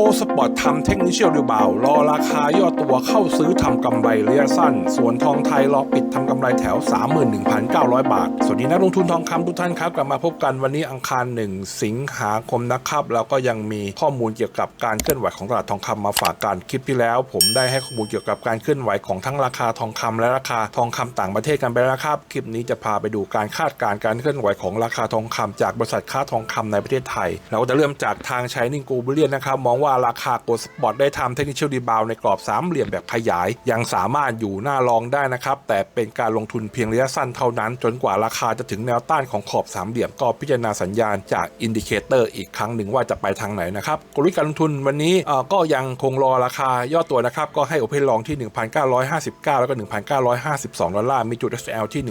โกสปอร์ตทำเทคนิคเชียลดูเบารอราคาย่อตัวเข้าซื้อทำกำไรระยะสั้น ส่วนทองไทยรอปิดทำกำไรแถว 31,900 บาท สวัสดีนักลงทุนทองคำทุกท่านครับ กลับมาพบกันวันนี้อังคาร 1 สิงหาคมนะครับแล้วก็ยังมีข้อมูลเกี่ยวกับการเคลื่อนไหวของตลาดทองคำมาฝากกันคลิปที่แล้ว ผมได้ให้ข้อมูลเกี่ยวกับการเคลื่อนไหวของทั้งราคาทองคำและราคาทองคำต่างประเทศกันไปแล้วนะครับคลิปนี้จะพาไปดูการคาดการณ์การเคลื่อนไหวของราคาทองคำจากบริษัทค้าทองคำในประเทศไทย เราก็จะเริ่มจากทางช i นิงโกลบเลียนนะครับมองว่าาราคาโกลสปอร์ตได้ทำเทคนิคเชลดีบาวในกรอบสามเหลี่ยมแบบขยาย ยังสามารถอยู่หน้ารองได้นะครับ แต่เป็นการลงทุนเพียงระยะสั้นเท่านั้น จนกว่าราคาจะถึงแนวต้านของขอบสามเหลี่ยมก็พิจารณาสัญญาณจากอินดิเคเตอร์อีกครั้งหนึ่งว่าจะไปทางไหนนะครับกลยุทธ์การลงทุนวันนี้ก็ยังคงรอราคาย่อตัวนะครับ ก็ให้โอเพนลองที่ 1,959 แล้วก็ 1,952 ดอลลาร์ มีจุด SL ที่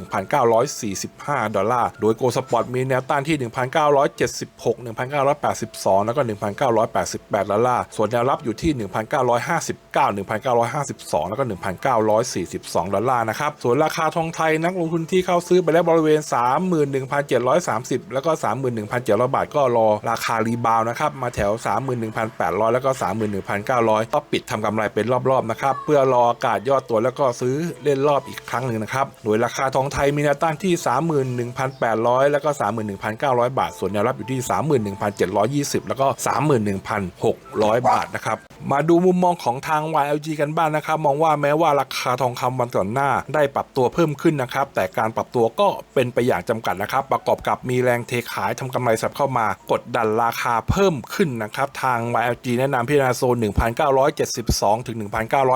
1,945 ดอลลาร์ โดยโกสปอร์ตมีแนวต้านที่ 1,976 1,982 แล้วก็ 1,988 ดอลลาร์ส่วนแนวรับอยู่ที่ 1,959 1,952 แล้วก็ 1,942 ดอลลาร์นะครับ ส่วนราคาทองไทยนักลงทุนที่เข้าซื้อไปแล้วบริเวณ 31,730 แล้วก็ 31,700 บาทก็รอราคารีบาวด์นะครับ มาแถว 31,800 แล้วก็ 31,900 ก็ปิดทำกำไรเป็นรอบๆนะครับ เพื่อรอโอกาสย่อตัวแล้วก็ซื้อเล่นรอบอีกครั้งหนึ่งนะครับ โดยราคาทองไทยมีแนวต้านที่ 31,800 แล้วก็ 31,900 บาท ส่วนแนวรับอยู่ที่ 31,720 แล้วก็ 31,600บาทนะครับ มาดูมุมมองของทาง YLG กันบ้างนะครับ มองว่าแม้ว่าราคาทองคำวันก่อนหน้า ได้ปรับตัวเพิ่มขึ้นนะครับ แต่การปรับตัวก็เป็นไปอย่างจำกัดนะครับ ประกอบกับมีแรงเทขายทำกำไรสับเข้ามากดดันราคาเพิ่มขึ้นนะครับ ทาง YLG แนะนำพิจารณาโซน 1,972 ถึง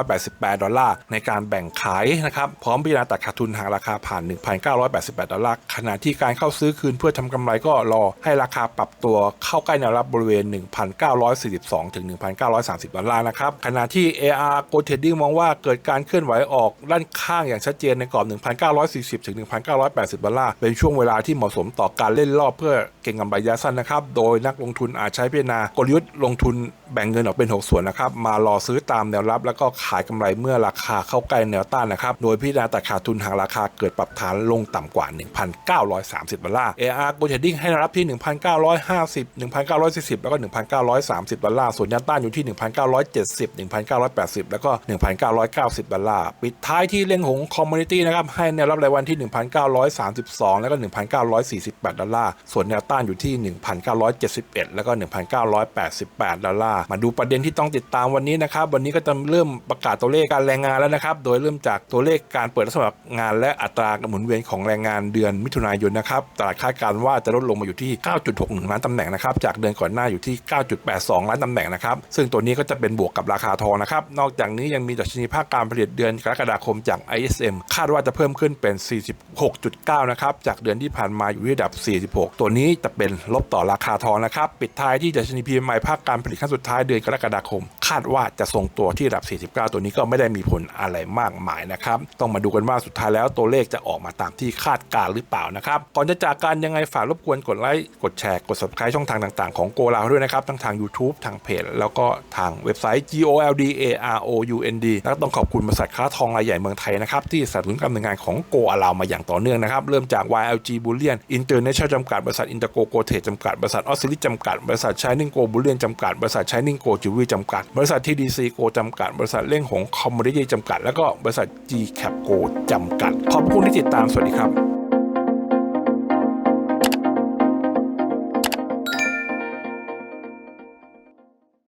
1,988 ดอลลาร์ในการแบ่งขายนะครับ พร้อมพิจารณาตัดขาดทุนหากราคาผ่าน 1,988 ดอลลาร์ ขณะที่การเข้าซื้อคืนเพื่อทำกำไรก็รอให้ราคาปรับตัวเข้าใกล้แนวรับบริเวณ 1,942ถึง 1,930ดอลลาร์นะครับ ขณะที่ AR Go Trading มองว่าเกิดการเคลื่อนไหวออกด้านข้างอย่างชัดเจนในกรอบ 1,940 ถึง 1,980 ดอลลาร์เป็นช่วงเวลาที่เหมาะสมต่อการเล่นรอบเพื่อเก็งกำไรระยะสั้นนะครับ โดยนักลงทุนอาจใช้พิจารณากลยุทธ์ลงทุน แบ่งเงินออกเป็น 6 ส่วนนะครับ มารอซื้อตามแนวรับ แล้วก็ขายกำไรเมื่อราคาเข้าใกล้แนวต้านนะครับ โดยพิจารณาตัดขาดทุนหากราคาเกิดปรับฐานลงต่ำกว่า 1,930ดอลลาร์ AR Go Trading ให้แนวรับที่ 1,950 1,940 แล้วก็ 1,930ดอลลาร์ส่วนแนวต้านอยู่ที่ 1,970 1,980 แล้วก็ 1,990ดอลลาร์ปิดท้ายที่เล่งหงคอมมูนิตี้นะครับให้แนวรับรายวันที่ 1,932 แล้วก็ 1,948ดอลลาร์ส่วนแนวต้านอยู่ที่ 1,971 แล้วก็ 1,988ดอลลาร์มาดูประเด็นที่ต้องติดตามวันนี้นะครับ วันนี้ก็จะเริ่มประกาศตัวเลขการแรงงานแล้วนะครับ โดยเริ่มจากตัวเลขการเปิดรับสมัครงานและอัตราหมุนเวียนของแรงงานเดือนมิถุนายนนะครับ ตลาดคาดการณ์ว่าจะลดลงมาอยู่ที่ 9.61 ล้านตำแหน่งนะครับ จากเดือนก่อนหน้าอยู่ที่ 9.82 ล้านตำแหน่งนะครับ ซึ่งตัวนี้ก็จะเป็นบวกกับราคาทองนะครับ นอกจากนี้ยังมีดัชนีภาคการผลิตเดือนกรกฎาคมจาก ISM คาดว่าจะเพิ่มขึ้นเป็น 46.9 นะครับ จากเดือนที่ผ่านมาอยู่ที่ระดับ 46 ตัวนี้จะเป็นลบต่อราคาทองนะครับ ปิดท้ายที่ดัชนี PMI ภาคการผลิตขั้นสุดท้าย้ายเดือนกรกฎาคม คาดว่าจะทรงตัวที่ระดับ 49 ตัวนี้ก็ไม่ได้มีผลอะไรมากมายนะครับ ต้องมาดูกันว่าสุดท้ายแล้วตัวเลขจะออกมาตามที่คาดการหรือเปล่านะครับ ก่อนจะจากกันยังไงฝากรบกวนกดไลค์กดแชร์กด subscribe ช่องทางต่างๆของโกลาด้วยนะครับทั้งทาง YouTube ทางเพจแล้วก็ทางเว็บไซต์ G O L D A R O U N D แล้วต้องขอบคุณบริษัทค้าทองรายใหญ่เมืองไทยนะครับที่สนับสนุนการดำเนินงานของโกอาลาวมาอย่างต่อเนื่องนะครับเริ่มจาก YLG Bullion International จำกัดบริษัท Intergo g o t e จำกัดบริษัทออสซิลิจำกัดบริษัท Shining Go Bullion จำกัดบริษัท Shining Go Jewelry จำกัด บริษัท TDC โกจำกัด บริษัทเล่งหงคอมมูนิตี้จำกัด แล้วก็บริษัท G Cap โกจำกัด ขอบคุณที่ติดตาม สวัสดีครับ